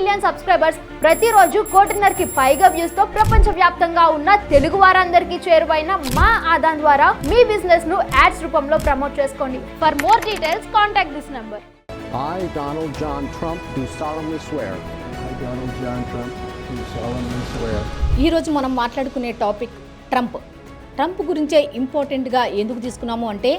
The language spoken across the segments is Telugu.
మిలియన్ సబ్స్క్రైబర్స్ ప్రతిరోజు కోటిన్నరకి పైగా వ్యూస్తో ప్రపంచ వ్యాప్తంగా ఉన్న తెలుగు వారందరికీ చేరువైన మా ఆదాన్ ద్వారా మీ బిజినెస్ను యాడ్స్ రూపంలో ప్రమోట్ చేసుకోండి. For more details contact this number I, Donald John Trump, do solemnly swear. I, Donald John Trump, do solemnly swear. ఈరోజు మనం మాట్లాడుకునే టాపిక్ ట్రంప్ ట్రంప్ గురించే ఇంపార్టెంట్గా ఎందుకు తీసుకున్నాము అంటే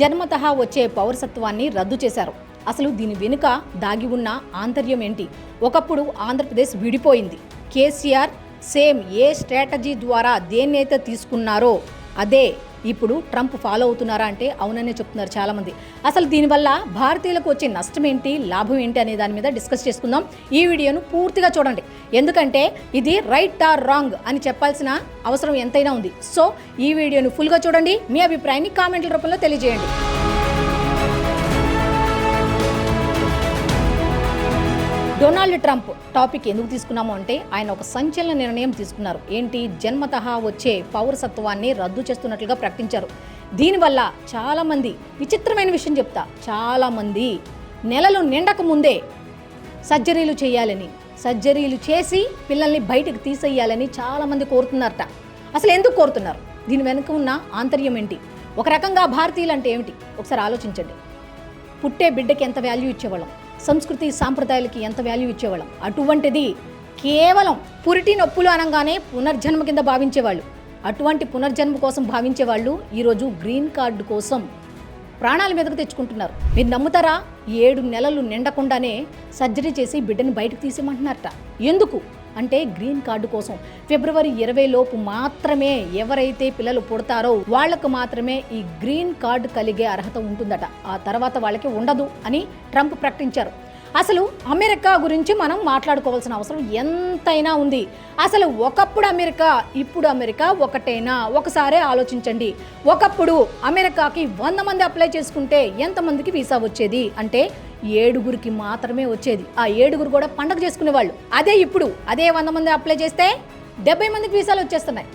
జన్మతహా వచ్చే పౌరసత్వాన్ని రద్దు చేశారు. అసలు దీని వెనుక దాగి ఉన్న ఆంతర్యం ఏంటి? ఒకప్పుడు ఆంధ్రప్రదేశ్ విడిపోయింది. కేసీఆర్ సేమ్ ఏ స్ట్రాటజీ ద్వారా దేన్నైతే తీసుకున్నారో అదే ఇప్పుడు ట్రంప్ ఫాలో అవుతున్నారా అంటే అవుననే చెప్తున్నారు చాలామంది. అసలు దీనివల్ల భారతీయులకు వచ్చే నష్టం ఏంటి? లాభం ఏంటి? అనే దాని మీద డిస్కస్ చేసుకుందాం. ఈ వీడియోను పూర్తిగా చూడండి. ఎందుకంటే ఇది రైట్ ఆర్ రాంగ్ అని చెప్పాల్సిన అవసరం ఎంతైనా ఉంది. సో ఈ వీడియోను ఫుల్గా చూడండి. మీ అభిప్రాయాన్ని కామెంట్ల రూపంలో తెలియజేయండి. డొనాల్డ్ ట్రంప్ టాపిక్ ఎందుకు తీసుకున్నాము అంటే ఆయన ఒక సంచలన నిర్ణయం తీసుకున్నారు. ఏంటి? జన్మతహా వచ్చే పౌరసత్వాన్ని రద్దు చేస్తున్నట్లుగా ప్రకటించారు. దీనివల్ల చాలామంది విచిత్రమైన విషయం చెప్తా. చాలామంది నెలలు నిండక ముందే సర్జరీలు చేయాలని సర్జరీలు చేసి పిల్లల్ని బయటకు తీసేయాలని చాలామంది కోరుతున్నారట. అసలు ఎందుకు కోరుతున్నారు? దీని వెనుక ఉన్న ఆంతర్యం ఏంటి? ఒక రకంగా భారతీయులు అంటే ఏమిటి? ఒకసారి ఆలోచించండి. పుట్టే బిడ్డకి ఎంత వాల్యూ ఇచ్చేవాళ్ళం? సంస్కృతి సాంప్రదాయాలకి ఎంత వాల్యూ ఇచ్చేవాళ్ళం? అటువంటిది కేవలం పురిటి నొప్పులు అనగానే పునర్జన్మ కింద భావించేవాళ్ళు. అటువంటి పునర్జన్మ కోసం భావించేవాళ్ళు ఈరోజు గ్రీన్ కార్డు కోసం ప్రాణాల మీదకు తెచ్చుకుంటున్నారు. మీరు నమ్ముతారా? ఏడు నెలలు నిండకుండానే సర్జరీ చేసి బిడ్డని బయటకు తీసేమంటున్నారట ఎందుకు? అంటే గ్రీన్ కార్డు కోసం. ఫిబ్రవరి ఇరవై లోపు మాత్రమే ఎవరైతే పిల్లలు పుడతారో వాళ్ళకు మాత్రమే ఈ గ్రీన్ కార్డు కలిగే అర్హత ఉంటుందట. ఆ తర్వాత వాళ్ళకి ఉండదు అని ట్రంప్ ప్రకటించారు. అసలు అమెరికా గురించి మనం మాట్లాడుకోవాల్సిన అవసరం ఎంతైనా ఉంది. అసలు ఒకప్పుడు అమెరికా ఇప్పుడు అమెరికా ఒకటేనా? ఒకసారే ఆలోచించండి. ఒకప్పుడు అమెరికాకి వంద మంది అప్లై చేసుకుంటే ఎంతమందికి వీసా వచ్చేది? అంటే ఏడుగురికి మాత్రమే వచ్చేది. ఆ ఏడుగురు కూడా పండగ చేసుకునేవాళ్ళు. అదే ఇప్పుడు. అదే వంద మంది అప్లై చేస్తే డెబ్బై మందికి వీసాలు వచ్చేస్తున్నాయి.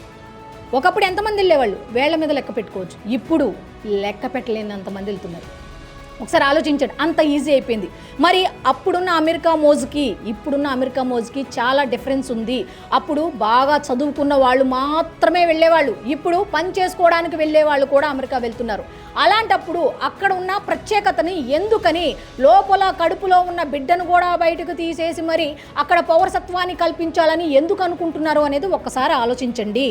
ఒకప్పుడు ఎంతమంది వెళ్ళేవాళ్ళు? వేళ్ళ మీద లెక్క పెట్టుకోవచ్చు. ఇప్పుడు లెక్క పెట్టలేనంత మంది వెళ్తున్నారు. ఒకసారి ఆలోచించండి. అంత ఈజీ అయిపోయింది. మరి అప్పుడున్న అమెరికా మోజుకి ఇప్పుడున్న అమెరికా మోజుకి చాలా డిఫరెన్స్ ఉంది. అప్పుడు బాగా చదువుకున్న వాళ్ళు మాత్రమే వెళ్ళేవాళ్ళు. ఇప్పుడు పని చేసుకోవడానికి వెళ్ళే వాళ్ళు కూడా అమెరికా వెళ్తున్నారు. అలాంటప్పుడు అక్కడ ఉన్న ప్రత్యేకతని ఎందుకని లోపల కడుపులో ఉన్న బిడ్డను కూడా బయటకు తీసేసి మరి అక్కడ పౌరసత్వాన్ని కల్పించాలని ఎందుకు అనుకుంటున్నారు అనేది ఒక్కసారి ఆలోచించండి.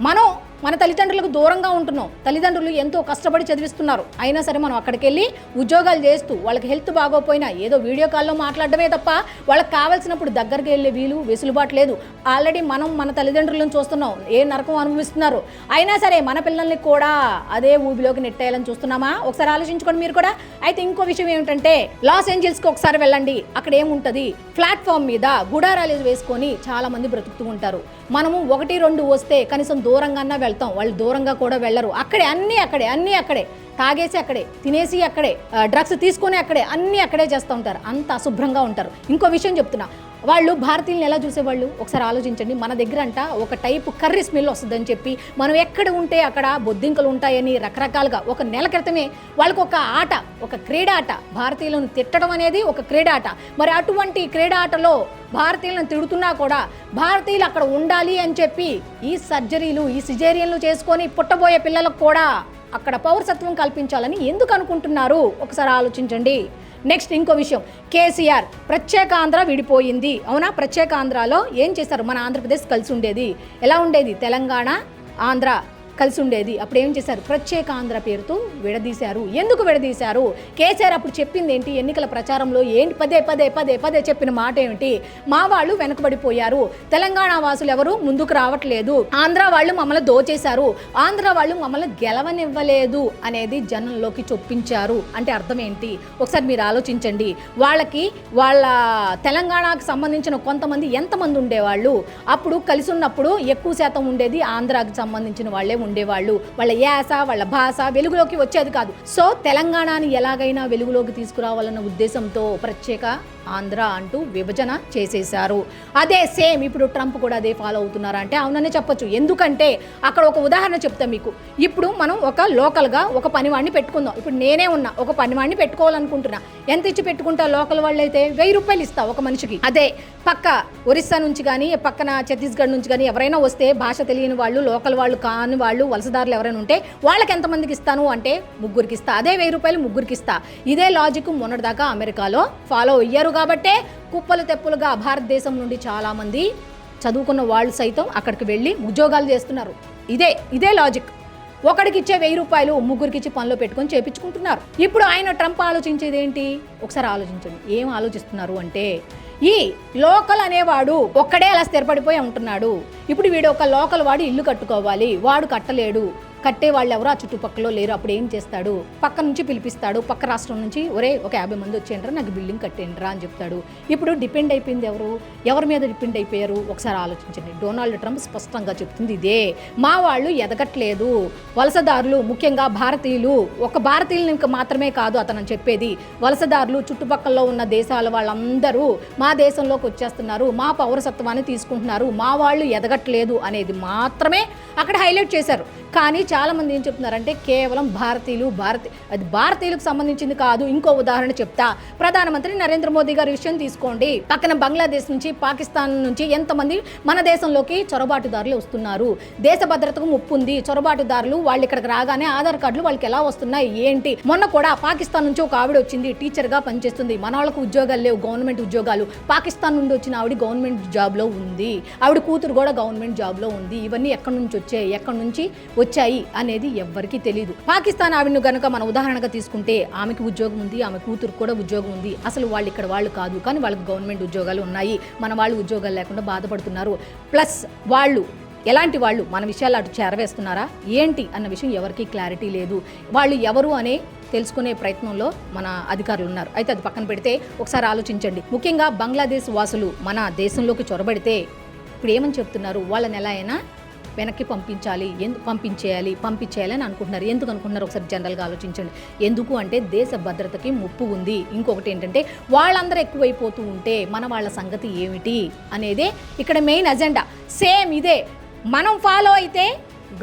మనం మన తల్లిదండ్రులకు దూరంగా ఉంటున్నాం. తల్లిదండ్రులు ఎంతో కష్టపడి చదివిస్తున్నారు. అయినా సరే మనం అక్కడికి వెళ్ళి ఉద్యోగాలు చేస్తూ వాళ్ళకి హెల్త్ బాగోపోయినా ఏదో వీడియో కాల్లో మాట్లాడడమే తప్ప వాళ్ళకి కావాల్సినప్పుడు దగ్గరికి వెళ్ళే వీలు వెసులుబాటు లేదు. ఆల్రెడీ మనం మన తల్లిదండ్రులను చూస్తున్నాం. ఏ నరకం అనుభవిస్తున్నారు? అయినా సరే మన పిల్లల్ని కూడా అదే ఊబిలోకి నెట్టేయాలని చూస్తున్నామా? ఒకసారి ఆలోచించుకోండి మీరు కూడా. అయితే ఇంకో విషయం ఏమిటంటే లాస్ ఏంజల్స్కి ఒకసారి వెళ్ళండి. అక్కడ ఏముంటుంది? ప్లాట్ఫామ్ మీద గుడారాలు వేసుకొని చాలా మంది బ్రతుకుతూ ఉంటారు. మనము ఒకటి రెండు వస్తే కనీసం దూరంగా వెళ్తాం. వాళ్ళు దూరంగా కూడా వెళ్ళరు. అక్కడే అన్నీ అక్కడే అన్నీ అక్కడే. తాగేసి అక్కడే తినేసి అక్కడే డ్రగ్స్ తీసుకొని అక్కడే అన్నీ అక్కడే చేస్తూ ఉంటారు. అంత అశుభ్రంగా ఉంటారు. ఇంకో విషయం చెప్తున్నా. వాళ్ళు భారతీయులను ఎలా చూసేవాళ్ళు? ఒకసారి ఆలోచించండి. మన దగ్గర అంట ఒక టైపు కర్రీ స్మెల్ వస్తుందని చెప్పి మనం ఎక్కడ ఉంటే అక్కడ బొద్దింకలు ఉంటాయని రకరకాలుగా ఒక నెల క్రితమే వాళ్ళకు ఒక ఆట ఒక క్రీడా ఆట భారతీయులను తిట్టడం అనేది ఒక క్రీడా ఆట మరి అటువంటి క్రీడా ఆటలో భారతీయులను తిడుతున్నా కూడా భారతీయులు అక్కడ ఉండాలి అని చెప్పి ఈ సర్జరీలు ఈ సిజేరియన్లు చేసుకొని పుట్టబోయే పిల్లలకు కూడా అక్కడ పౌరసత్వం కల్పించాలని ఎందుకు అనుకుంటున్నారు? ఒకసారి ఆలోచించండి. నెక్స్ట్ ఇంకో విషయం కేసీఆర్ ప్రత్యేక ఆంధ్ర విడిపోయింది. అవునా? ప్రత్యేక ఆంధ్రాలో ఏం చేశారు మన ఆంధ్రప్రదేశ్ కలిసి ఉండేది. ఎలా ఉండేది? తెలంగాణ ఆంధ్ర. కలిసి ఉండేది అప్పుడు ఏం చేశారు? ప్రత్యేక ఆంధ్ర పేరుతో విడదీశారు. ఎందుకు విడదీశారు? కేసీఆర్ అప్పుడు చెప్పింది ఏంటి ఎన్నికల ప్రచారంలో ఏంటి? పదే పదే పదే పదే చెప్పిన మాట ఏమిటి? మా వాళ్ళు వెనకబడిపోయారు. తెలంగాణ వాసులు ఎవరు ముందుకు రావట్లేదు. ఆంధ్ర వాళ్ళు మమ్మల్ని దోచేశారు. ఆంధ్ర వాళ్ళు మమ్మల్ని గెలవనివ్వలేదు అనేది జనంలోకి చొప్పించారు. అంటే అర్థం ఏంటి? ఒకసారి మీరు ఆలోచించండి. వాళ్ళకి వాళ్ళ తెలంగాణకు సంబంధించిన కొంతమంది ఎంతమంది ఉండేవాళ్ళు? అప్పుడు కలిసి ఉన్నప్పుడు ఎక్కువ శాతం ఉండేది ఆంధ్రాకి సంబంధించిన వాళ్ళే ఉండేవాళ్ళు. వాళ్ళ యాస వాళ్ళ భాష వెలుగులోకి వచ్చేది కాదు. సో తెలంగాణని ఎలాగైనా వెలుగులోకి తీసుకురావాలన్న ఉద్దేశంతో ప్రత్యేక ఆంధ్ర అంటూ విభజన చేసేశారు. అదే సేమ్ ఇప్పుడు ట్రంప్ కూడా అదే ఫాలో అవుతున్నారంటే అవుననే చెప్పొచ్చు. ఎందుకంటే అక్కడ ఒక ఉదాహరణ చెప్తా మీకు. ఇప్పుడు మనం ఒక లోకల్గా ఒక పనివాడిని పెట్టుకుందాం. ఇప్పుడు నేనే ఉన్నా ఒక పనివాడిని పెట్టుకోవాలనుకుంటున్నా. ఎంత ఇచ్చి పెట్టుకుంటా లోకల్ వాళ్ళు అయితే వెయ్యి రూపాయలు ఇస్తా ఒక మనిషికి. అదే పక్క ఒరిస్సా నుంచి కానీ పక్కన ఛత్తీస్గఢ్ నుంచి కానీ ఎవరైనా వస్తే భాష తెలియని వాళ్ళు లోకల్ వాళ్ళు కాని వాళ్ళు వలసదారులు ఎవరైనా ఉంటే వాళ్ళకి ఎంతమందికి ఇస్తాను అంటే ముగ్గురికి ఇస్తా. అదే వెయ్యి రూపాయలు ముగ్గురికి ఇస్తా. ఇదే లాజిక్ మొన్నటిదాకా అమెరికాలో ఫాలో అయ్యారు. కాబట్టే కుప్పలు తెప్పులుగా భారతదేశం నుండి చాలామంది చదువుకున్న వాళ్ళు సైతం అక్కడికి వెళ్ళి ఉద్యోగాలు చేస్తున్నారు. ఇదే ఇదే లాజిక్ ఒకడికి ఇచ్చే వెయ్యి రూపాయలు ముగ్గురికి ఇచ్చి పనిలో పెట్టుకొని చేపించుకుంటున్నారు. ఇప్పుడు ఆయన ట్రంప్ ఆలోచించేది ఏంటి ఒకసారి ఆలోచించండి. ఏం ఆలోచిస్తున్నారు అంటే ఈ లోకల్ అనేవాడు ఒక్కడే అలా స్థిరపడిపోయి ఉంటున్నాడు. ఇప్పుడు వీడు ఒక లోకల్ వాడు ఇల్లు కట్టుకోవాలి. వాడు కట్టలేడు. కట్టే వాళ్ళు ఎవరు ఆ చుట్టుపక్కల లేరు. అప్పుడు ఏం చేస్తాడు? పక్క నుంచి పిలిపిస్తాడు. పక్క రాష్ట్రం నుంచి ఒరే ఒక యాభై మంది వచ్చేయండిరా నాకు బిల్డింగ్ కట్టేయండిరా అని చెప్తాడు. ఇప్పుడు డిపెండ్ అయిపోయింది ఎవరు? ఎవరి మీద డిపెండ్ అయిపోయారు? ఒకసారి ఆలోచించండి. డొనాల్డ్ ట్రంప్ స్పష్టంగా చెప్తుంది ఇదే. మా వాళ్ళు ఎదగట్లేదు. వలసదారులు ముఖ్యంగా భారతీయులు ఒక భారతీయులు మాత్రమే కాదు అతను చెప్పేది. వలసదారులు చుట్టుపక్కల ఉన్న దేశాల వాళ్ళందరూ మా దేశంలోకి వచ్చేస్తున్నారు. మా పౌరసత్వాన్ని తీసుకుంటున్నారు. మా వాళ్ళు ఎదగట్లేదు అనేది మాత్రమే అక్కడ హైలైట్ చేశారు. కానీ చాలామంది ఏం చెప్తున్నారంటే కేవలం భారతీయులు భారతీ అది భారతీయులకు సంబంధించింది కాదు ఇంకో ఉదాహరణ చెప్తా. ప్రధానమంత్రి నరేంద్ర మోదీ గారి విషయం తీసుకోండి. పక్కన బంగ్లాదేశ్ నుంచి పాకిస్తాన్ నుంచి ఎంతమంది మన దేశంలోకి చొరబాటుదారులు వస్తున్నారు? దేశ భద్రతకు ముప్పు ఉంది. చొరబాటుదారులు వాళ్ళు ఇక్కడికి రాగానే ఆధార్ కార్డులు వాళ్ళకి ఎలా వస్తున్నాయి? ఏంటి? మొన్న కూడా పాకిస్తాన్ నుంచి ఒక ఆవిడ వచ్చింది టీచర్గా పనిచేస్తుంది. మన వాళ్ళకు ఉద్యోగాలు లేవు గవర్నమెంట్ ఉద్యోగాలు. పాకిస్తాన్ నుండి వచ్చిన ఆవిడ గవర్నమెంట్ జాబ్లో ఉంది. ఆవిడ కూతురు కూడా గవర్నమెంట్ జాబ్లో ఉంది. ఇవన్నీ ఎక్కడి నుంచి వచ్చాయి? ఎక్కడి నుంచి వచ్చాయి అనేది ఎవ్వరికీ తెలియదు పాకిస్తాన్ ఆవిడను గనుక మన ఉదాహరణగా తీసుకుంటే ఆమెకి ఉద్యోగం ఉంది ఆమె కూతురు కూడా ఉద్యోగం ఉంది. అసలు వాళ్ళు ఇక్కడ వాళ్ళు కాదు కానీ వాళ్ళకి గవర్నమెంట్ ఉద్యోగాలు ఉన్నాయి. మన వాళ్ళు ఉద్యోగాలు లేకుండా బాధపడుతున్నారు. ప్లస్ వాళ్ళు ఎలాంటి వాళ్ళు మన విషయాలు అటు చేరవేస్తున్నారా? ఏంటి అన్న విషయం ఎవరికీ క్లారిటీ లేదు. వాళ్ళు ఎవరు అనే తెలుసుకునే ప్రయత్నంలో మన అధికారులు ఉన్నారు. అయితే అది పక్కన పెడితే ఒకసారి ఆలోచించండి. ముఖ్యంగా బంగ్లాదేశ్ వాసులు మన దేశంలోకి చొరబడితే ఇప్పుడు ఏమని చెప్తున్నారు? వాళ్ళని ఎలా అయినా వెనక్కి పంపించాలి ఎందుకు పంపించేయాలి పంపించేయాలి అని అనుకుంటున్నారు. ఎందుకు అనుకుంటున్నారు? ఒకసారి జనరల్గా ఆలోచించండి. ఎందుకు అంటే దేశ భద్రతకి ముప్పు ఉంది. ఇంకొకటి ఏంటంటే వాళ్ళందరూ ఎక్కువైపోతూ ఉంటే మన వాళ్ళ సంగతి ఏమిటి అనేదే ఇక్కడ మెయిన్ అజెండా సేమ్ ఇదే. మనం ఫాలో అయితే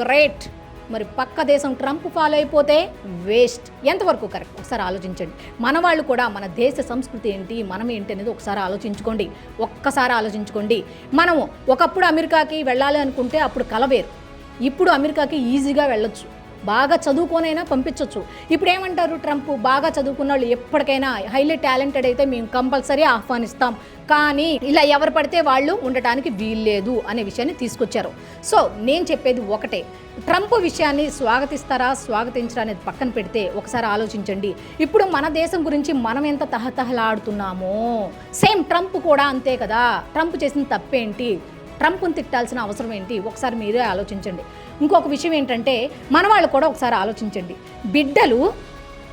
గ్రేట్ మరి పక్క దేశం ట్రంప్ ఫాలో అయిపోతే వేస్ట్. ఎంతవరకు కరెక్ట్? ఒకసారి ఆలోచించండి. మన వాళ్ళు కూడా మన దేశ సంస్కృతి ఏంటి మనం ఏంటి అనేది ఒకసారి ఆలోచించుకోండి. ఒక్కసారి ఆలోచించుకోండి. మనము ఒకప్పుడు అమెరికాకి వెళ్ళాలి అనుకుంటే అప్పుడు కలవేరు. ఇప్పుడు అమెరికాకి ఈజీగా వెళ్ళొచ్చు. బాగా చదువుకోనైనా పంపించవచ్చు ఇప్పుడు ఏమంటారు ట్రంప్? బాగా చదువుకున్న వాళ్ళు ఎప్పటికైనా హైలీ టాలెంటెడ్ అయితే మేము కంపల్సరీ ఆహ్వానిస్తాం. కానీ ఇలా ఎవరు పడితే వాళ్ళు ఉండటానికి వీల్లేదు అనే విషయాన్ని తీసుకొచ్చారు. సో నేను చెప్పేది ఒకటే. ట్రంప్ విషయాన్ని స్వాగతిస్తారా స్వాగతించరా అనేది పక్కన పెడితే ఒకసారి ఆలోచించండి. ఇప్పుడు మన దేశం గురించి మనం ఎంత తహతహలాడుతున్నామో. సేమ్ ట్రంప్ కూడా అంతే కదా. ట్రంప్ చేసిన తప్పేంటి? ట్రంప్ను తిట్టాల్సిన అవసరం ఏంటి? ఒకసారి మీరే ఆలోచించండి. ఇంకొక విషయం ఏంటంటే మన వాళ్ళు కూడా ఒకసారి ఆలోచించండి. బిడ్డలు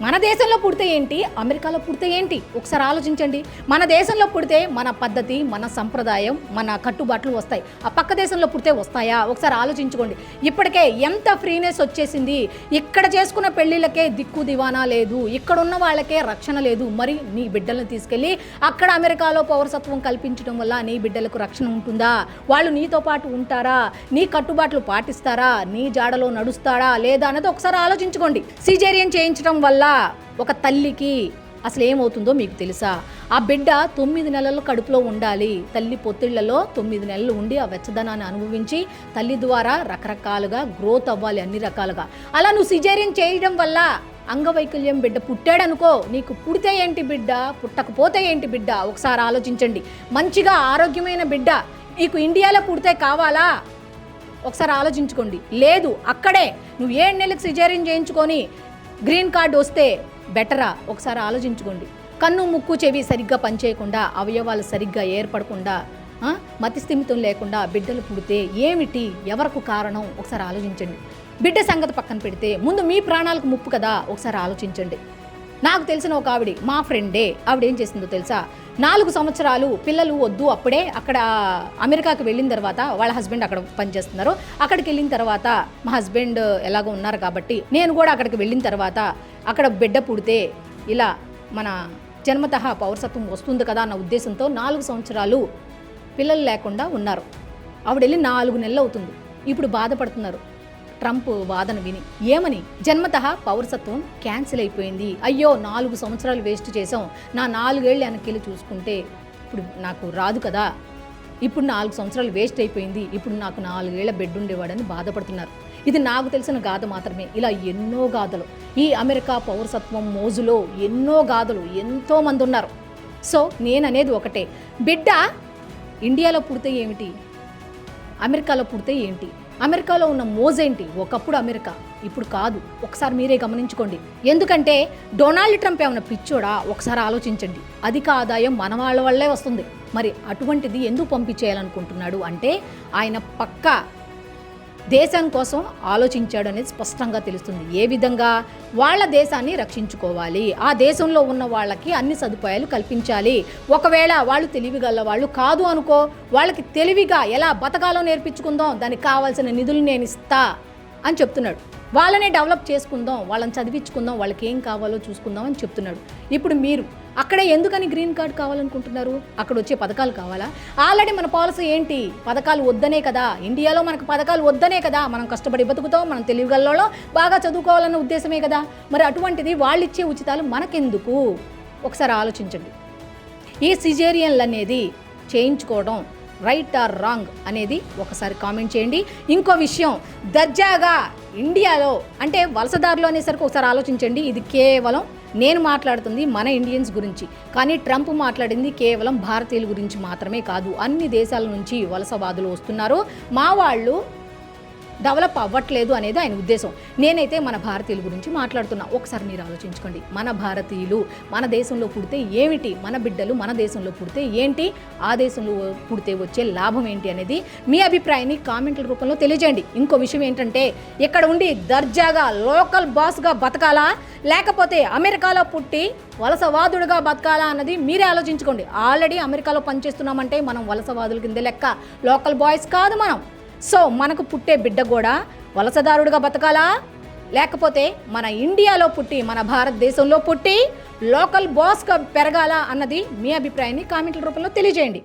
మన దేశంలో పుడితే ఏంటి? అమెరికాలో పుడితే ఏంటి? ఒకసారి ఆలోచించండి. మన దేశంలో పుడితే మన పద్ధతి మన సంప్రదాయం మన కట్టుబాట్లు వస్తాయి. ఆ పక్క దేశంలో పుడితే వస్తాయా? ఒకసారి ఆలోచించుకోండి. ఇప్పటికే ఎంత ఫ్రీనెస్ వచ్చేసింది? ఇక్కడ చేసుకున్న పెళ్ళిళ్ళకే దిక్కు దివానా లేదు. ఇక్కడ ఉన్న వాళ్ళకే రక్షణ లేదు. మరి నీ బిడ్డలను తీసుకెళ్ళి అక్కడ అమెరికాలో పౌరసత్వం కల్పించడం వల్ల నీ బిడ్డలకు రక్షణ ఉంటుందా? వాళ్ళు నీతో పాటు ఉంటారా? నీ కట్టుబాట్లు పాటిస్తారా? నీ జాడలో నడుస్తారా లేదా అన్నది ఒకసారి ఆలోచించుకోండి. సిజేరియన్ చేయించడం వల్ల ఒక తల్లికి అసలు ఏమవుతుందో మీకు తెలుసా? ఆ బిడ్డ తొమ్మిది నెలలు కడుపులో ఉండాలి. తల్లి పొత్తిళ్ళలో తొమ్మిది నెలలు ఉండి ఆ వెచ్చదనాన్ని అనుభవించి తల్లి ద్వారా రకరకాలుగా గ్రోత్ అవ్వాలి అన్ని రకాలుగా. అలా నువ్వు సిజేరియన్ చేయడం వల్ల అంగవైకల్యం బిడ్డ పుట్టాడనుకో నీకు పుడితే ఏంటి బిడ్డ? పుట్టకపోతే ఏంటి బిడ్డ? ఒకసారి ఆలోచించండి. మంచిగా ఆరోగ్యమైన బిడ్డ నీకు ఇండియాలో పుడితే కావాలా? ఒకసారి ఆలోచించుకోండి. లేదు అక్కడే. నువ్వు ఏడు నెలలకు సిజేరియన్ చేయించుకొని గ్రీన్ కార్డు వస్తే బెటరా? ఒకసారి ఆలోచించుకోండి. కన్ను ముక్కు చెవి సరిగ్గా పనిచేయకుండా అవయవాలు సరిగ్గా ఏర్పడకుండా మతి స్థిమితం లేకుండా బిడ్డలు పుడితే ఏమిటి? ఎవరకు కారణం? ఒకసారి ఆలోచించండి. బిడ్డ సంగతి పక్కన పెడితే ముందు మీ ప్రాణాలకు ముప్పు కదా? ఒకసారి ఆలోచించండి. నాకు తెలిసిన ఒక ఆవిడ మా ఫ్రెండే. ఆవిడ ఏం చేసిందో తెలుసా? నాలుగు సంవత్సరాలు పిల్లలు వద్దు అప్పుడే అక్కడ అమెరికాకి వెళ్ళిన తర్వాత వాళ్ళ హస్బెండ్ అక్కడ పనిచేస్తున్నారు. అక్కడికి వెళ్ళిన తర్వాత మా హస్బెండ్ ఎలాగో ఉన్నారు కాబట్టి నేను కూడా అక్కడికి వెళ్ళిన తర్వాత అక్కడ బిడ్డ పుడితే ఇలా మన జన్మతః పౌరసత్వం వస్తుంది కదా అన్న ఉద్దేశంతో నాలుగు సంవత్సరాలు పిల్లలు లేకుండా ఉన్నారు. ఆవిడ వెళ్ళి నాలుగు నెలలు అవుతుంది. ఇప్పుడు బాధపడుతున్నారు. ట్రంప్ వాదన విని. ఏమని? జన్మతః పౌరసత్వం క్యాన్సిల్ అయిపోయింది. అయ్యో నాలుగు సంవత్సరాలు వేస్ట్ చేసాం నా నాలుగేళ్ళు వెనక్కి చూసుకుంటే ఇప్పుడు నాకు రాదు కదా. ఇప్పుడు నాలుగు సంవత్సరాలు వేస్ట్ అయిపోయింది. ఇప్పుడు నాకు నాలుగేళ్ళ బెడ్ ఉండేవాడని బాధపడుతున్నారు. ఇది నాకు తెలిసిన గాథ మాత్రమే. ఇలా ఎన్నో గాథలు. ఈ అమెరికా పౌరసత్వం మోజులో ఎన్నో గాథలు. ఎంతోమంది ఉన్నారు. సో నేననేది ఒకటే. బిడ్డ ఇండియాలో పుడితే ఏమిటి? అమెరికాలో పుడితే ఏంటి? అమెరికాలో ఉన్న మోజేంటి ఒకప్పుడు అమెరికా ఇప్పుడు కాదు. ఒకసారి మీరే గమనించుకోండి. ఎందుకంటే డొనాల్డ్ ట్రంప్ ఏమైనా పిచ్చోడా? ఒకసారి ఆలోచించండి. అధిక ఆదాయం మన వాళ్ళ వల్లే వస్తుంది. మరి అటువంటిది ఎందుకు పంపించేయాలనుకుంటున్నాడు అంటే ఆయన పక్కా దేశం కోసం ఆలోచించాడు అనేది స్పష్టంగా తెలుస్తుంది. ఏ విధంగా వాళ్ళ దేశాన్ని రక్షించుకోవాలి? ఆ దేశంలో ఉన్న వాళ్ళకి అన్ని సదుపాయాలు కల్పించాలి. ఒకవేళ వాళ్ళు తెలివిగల వాళ్ళు కాదు అనుకో వాళ్ళకి తెలివిగా ఎలా బతకాలో నేర్పించుకుందాం దానికి కావాల్సిన నిధులు నేను ఇస్తా అని చెప్తున్నాడు. వాళ్ళనే డెవలప్ చేసుకుందాం వాళ్ళని చదివించుకుందాం వాళ్ళకి ఏం కావాలో చూసుకుందాం అని చెప్తున్నాడు. ఇప్పుడు మీరు అక్కడ ఎందుకని గ్రీన్ కార్డ్ కావాలనుకుంటున్నారు? అక్కడ వచ్చే పథకాలు కావాలా? ఆల్రెడీ మన పాలసీ ఏంటి? పథకాలు వద్దనే కదా. ఇండియాలో మనకు పథకాలు వద్దనే కదా. మనం కష్టపడి బతుకుతాం మనం తెలివిగల్లో బాగా చదువుకోవాలన్న ఉద్దేశమే కదా. మరి అటువంటిది వాళ్ళు ఇచ్చే ఉచితాలు మనకెందుకు? ఒకసారి ఆలోచించండి. ఈ సిజేరియన్లు అనేది చేయించుకోవడం రైట్ ఆర్ రాంగ్ అనేది ఒకసారి కామెంట్ చేయండి. ఇంకో విషయం దర్జాగా ఇండియాలో అంటే వలసదారులు అనేసరికి ఒకసారి ఆలోచించండి. ఇది కేవలం నేను మాట్లాడుతుంది మన ఇండియన్స్ గురించి. కానీ ట్రంప్ మాట్లాడింది కేవలం భారతీయుల గురించి మాత్రమే కాదు. అన్ని దేశాల నుంచి వలసవాదులు వస్తున్నారు. మా వాళ్ళు డెవలప్ అవ్వట్లేదు అనేది ఆయన ఉద్దేశం. నేనైతే మన భారతీయుల గురించి మాట్లాడుతున్నా. ఒకసారి మీరు ఆలోచించుకోండి. మన భారతీయులు మన దేశంలో పుడితే ఏమిటి? మన బిడ్డలు మన దేశంలో పుడితే ఏంటి? ఆ దేశంలో పుడితే వచ్చే లాభం ఏంటి అనేది మీ అభిప్రాయాన్ని కామెంట్ల రూపంలో తెలియజేయండి. ఇంకో విషయం ఏంటంటే ఇక్కడ ఉండి దర్జాగా లోకల్ బాస్గా బతకాలా? లేకపోతే అమెరికాలో పుట్టి వలసవాదుడుగా బతకాలా అన్నది మీరే ఆలోచించుకోండి. ఆల్రెడీ అమెరికాలో పనిచేస్తున్నామంటే మనం వలసవాదుల కింద లెక్క. లోకల్ బాయ్స్ కాదు మనం. సో మనకు పుట్టే బిడ్డ కూడా వలసదారుడుగా బతకాలా? లేకపోతే మన ఇండియాలో పుట్టి మన భారతదేశంలో పుట్టి లోకల్ బాస్గా పెరగాలా అన్నది మీ అభిప్రాయాన్ని కామెంట్ల రూపంలో తెలియజేయండి.